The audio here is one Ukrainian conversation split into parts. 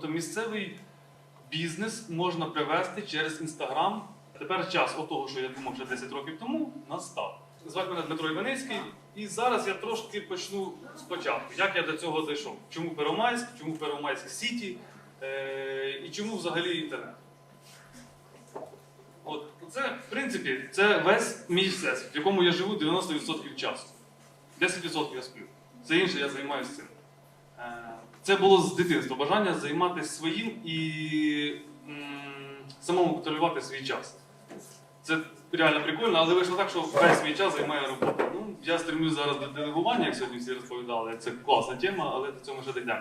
Тобто місцевий бізнес можна привести через інстаграм. Тепер час отого, що я думав вже 10 років тому, настав. Звати мене Дмитро Іваницький, і зараз я трошки почну спочатку. Як я до цього дійшов? Чому Первомайськ, чому Первомайськ Сіті е- і чому взагалі інтернет? От це, в принципі, це весь мій всесвіт, в якому я живу 90% часу. 10% я сплю. Все інше я займаюся цим. Це було з дитинства бажання займатися своїм і самому контролювати свій час. Це реально прикольно, але вийшло так, що весь свій час займає робота. Ну, я стремлюсь зараз до делегування, як сьогодні всі розповідали. Це класна тема, але до цього ще дійдемо.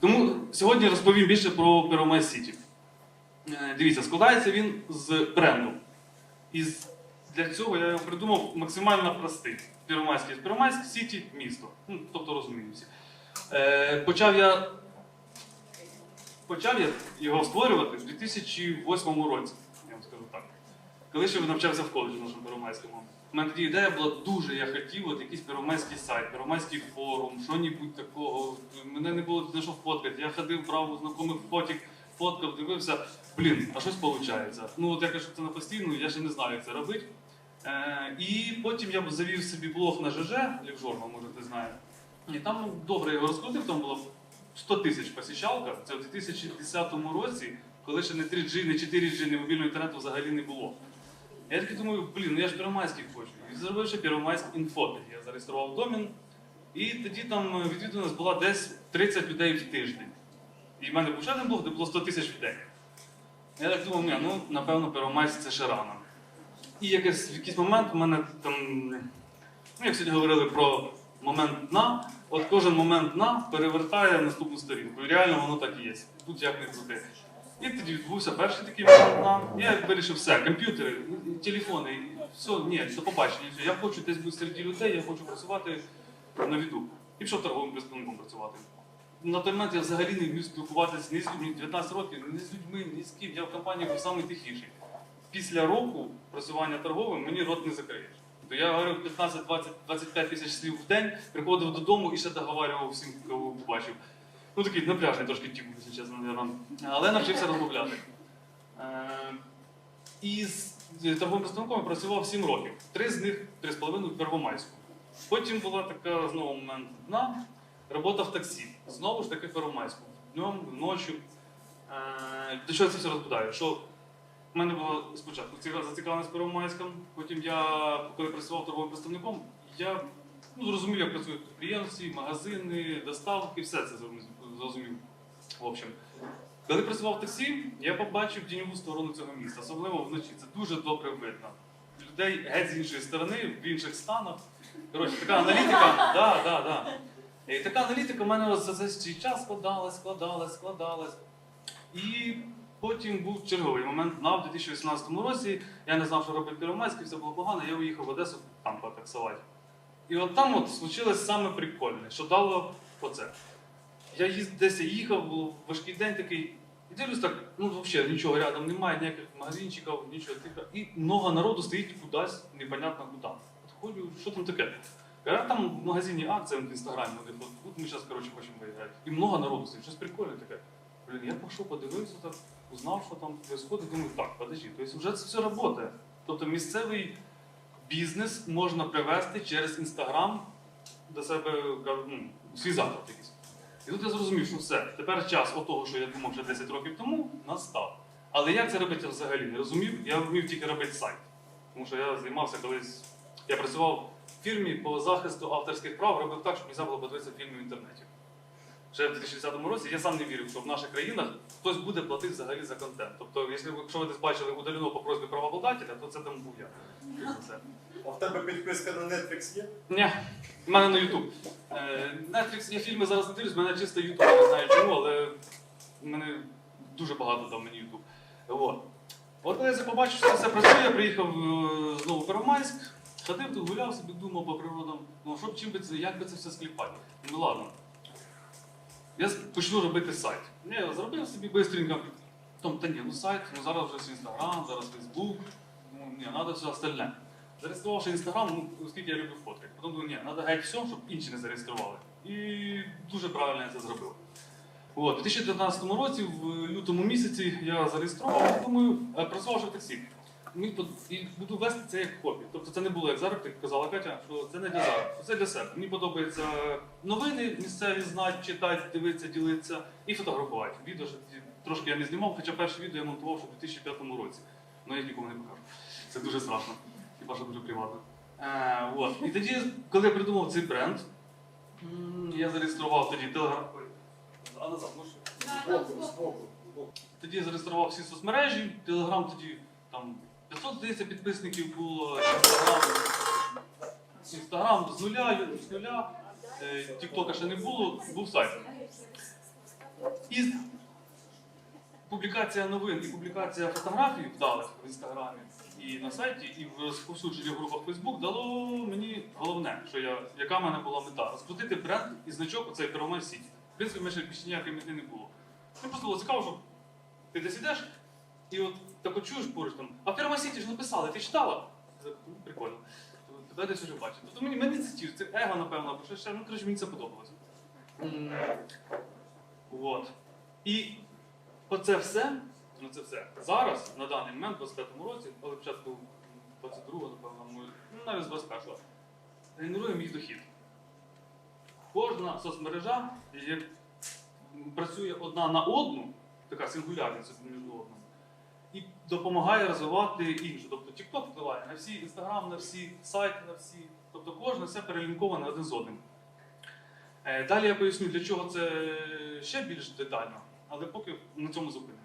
Тому сьогодні розповім більше про Pyramid City. Е, Дивіться, складається він з бренду. І для цього я його придумав максимально простий. Первомайський Первомайськ Сіті місто. Ну, тобто розуміємо всі. Е, почав я почав я його створювати в 2008 році, я вам скажу так. Коли ще навчався в коледжі нашому Первомайському. У мене тоді ідея була дуже, я хотів от якийсь первомайський сайт, первомайський форум, що-небудь такого. Мене не було за що фоткати. Я ходив, брав у знайомих фотік, фоткав, дивився. Блін, а щось виходить. Ну от я кажу, це на постійну, я ще не знаю, як це робити. Е, і потім я завів собі блог на ЖЖ, Лівжорнал, може ти знаєш. І там добре його розкрутив, там було 100 тисяч посічалка. Це в 2010 році, коли ще не 3G, не 4G, не мобільного інтернету взагалі не було. Я такий думаю, блін, ну я ж Первомайський хочу. І зробив ще Первомайськ інфо. Я зареєстрував домін. І тоді там е, відвідуваність була десь 30 людей в тиждень. І в мене був ще один блог, де було 100 тисяч день. Я так думав, ну напевно, Первомайськ це ще рано. І якийсь, в якийсь момент у мене там, ну як сьогодні говорили про момент дна, от кожен момент дна перевертає наступну сторінку. І реально воно так і є. Тут як не крути. І тоді відбувся перший такий момент дна. Я вирішив все, комп'ютери, телефони, все, ні, до побачення. все. Я хочу десь бути серед людей, я хочу працювати на віду. І пішов торговим представником працювати. На той момент я взагалі не вмів спілкуватися ні з людьми, 19 років, ні з людьми, ні з ким. Я в компанії був найтихіший після року працювання торговим мені рот не закриєш. То я говорив 15, 20, 25 тисяч слів в день, приходив додому і ще договарював всім, кого побачив. Ну такий напряжний трошки тіп, якщо чесно, наверно. але навчився розмовляти. Е, І з торговим представником я працював 7 років. Три з них 3,5 в Первомайську. Потім була така знову момент дна, робота в таксі. Знову ж таки в Первомайську. Днем, ночі. Е, До чого це все розбудаю? Що у мене було спочатку ціка- зацікавленість Первомайськом, потім я, коли працював торговим представником, я ну, зрозумів, як працюють підприємці, магазини, доставки, все це зрозумів- зрозумів. В общем. Коли працював в таксі, я побачив тіньову сторону цього міста, особливо вночі. Це дуже добре видно. Людей геть з іншої сторони, в інших станах. Коротше, така аналітика, да, да, да. І така аналітика в мене за цей час складалась, складалась, складалась. І потім був черговий момент на в 2018 році. Я не знав, що робить Первомайський, все було погано, я уїхав в Одесу там потаксувати. І от там от случилось саме прикольне, що дало оце. Я десь я їхав, був важкий день такий, і дивлюсь так, ну взагалі нічого рядом немає, ніяких магазинчиків, нічого тихо. І много народу стоїть кудись, непонятно куди. От ходжу, що там таке? Я там в магазині акція в інстаграмі, от, от ми зараз хочемо виіграти. І много народу стоїть, щось прикольне таке. Блін, я пішов, подивився так, узнав, що там відбувається, думаю, так, подожди, тобто вже це все працює. Тобто місцевий бізнес можна привести через інстаграм до себе ну, свій заклад якийсь. І тут я зрозумів, що все, тепер час отого, що я думав вже 10 років тому, настав. Але як це робити взагалі? Не розумів, я вмів тільки робити сайт. Тому що я займався колись, я працював в фірмі по захисту авторських прав, робив так, щоб можна було подивитися фільми в інтернеті. Ще в 2010 році я сам не вірив, що в наших країнах хтось буде платити взагалі за контент. Тобто, якщо ви, десь бачили удалено по просьбі правообладателя, то це там був я. Це. А в тебе підписка на Netflix є? Ні, в мене на YouTube. Е, Netflix я фільми зараз не дивлюсь, в мене чисто YouTube, я не знаю чому, але в мене дуже багато дав мені YouTube. От. От коли я це побачив, що це все працює, я приїхав е, знову в Первомайськ, ходив тут, гуляв собі, думав по природам, ну що б чим би це, як би це все скліпати. Ну ладно. Я почну робити сайт. Я зробив собі швидко. Том, та ні, ну сайт, ну зараз вже Інстаграм, зараз Фейсбук, ну ні, треба все остальне. Зареєструвавши інстаграм, ну, оскільки я люблю фоткати. Потім думаю, ні, треба геть все, щоб інші не зареєстрували. І дуже правильно я це зробив. У 2019 році, в лютому місяці, я зареєстрував, думаю, е, працював таксі. Мені под- І буду вести це як хобі. Тобто це не було як заробіток, як казала Катя, що це не для заробітку, це для себе. Мені подобається новини місцеві знати, читати, дивитися, ділитися і фотографувати. Відео ж трошки я не знімав, хоча перше відео я монтував ще в 2005 році. Ну я їх нікому не покажу. Це дуже страшно. Хіба що дуже приватно. Е, от. І тоді, коли я придумав цей бренд, я зареєстрував тоді телеграм. А назад, збоку. збоку. Тоді я зареєстрував всі соцмережі, Телеграм тоді там 500, здається, підписників було, Інстаграм, Інстаграм з нуля, з нуля, е, Тіктока ще не було, був сайт. І публікація новин і публікація фотографій вдалих в інстаграмі і на сайті, і в розповсюдженні в групах Facebook дало мені головне, що я, яка в мене була мета розкрутити бренд і значок оцей Первомай Сіті. В принципі, в мене ще більше ніякої мети не було. Мені просто було цікаво, що ти десь ідеш, і от так от чуєш поруч там, а Первомай Сіті ж написали, ти читала? «Ну, Прикольно. Тебе десь вже бачив. Тобто мені, мені це ті- це его, напевно, або ще, ну коротше, мені це подобалося. От. І оце все, ну це все. Зараз, на даний момент, в 25-му році, але початку 22-го, напевно, ми, ну навіть з 21-го, генерує мій дохід. Кожна соцмережа працює одна на одну, така сингулярність між одною, допомагає розвивати іншу. Тобто TikTok впливає на всі, Instagram, на всі, сайти, на всі. Тобто кожне все перелінковане один з одним. Е, Далі я поясню, для чого це ще більш детально, але поки на цьому зупинимося.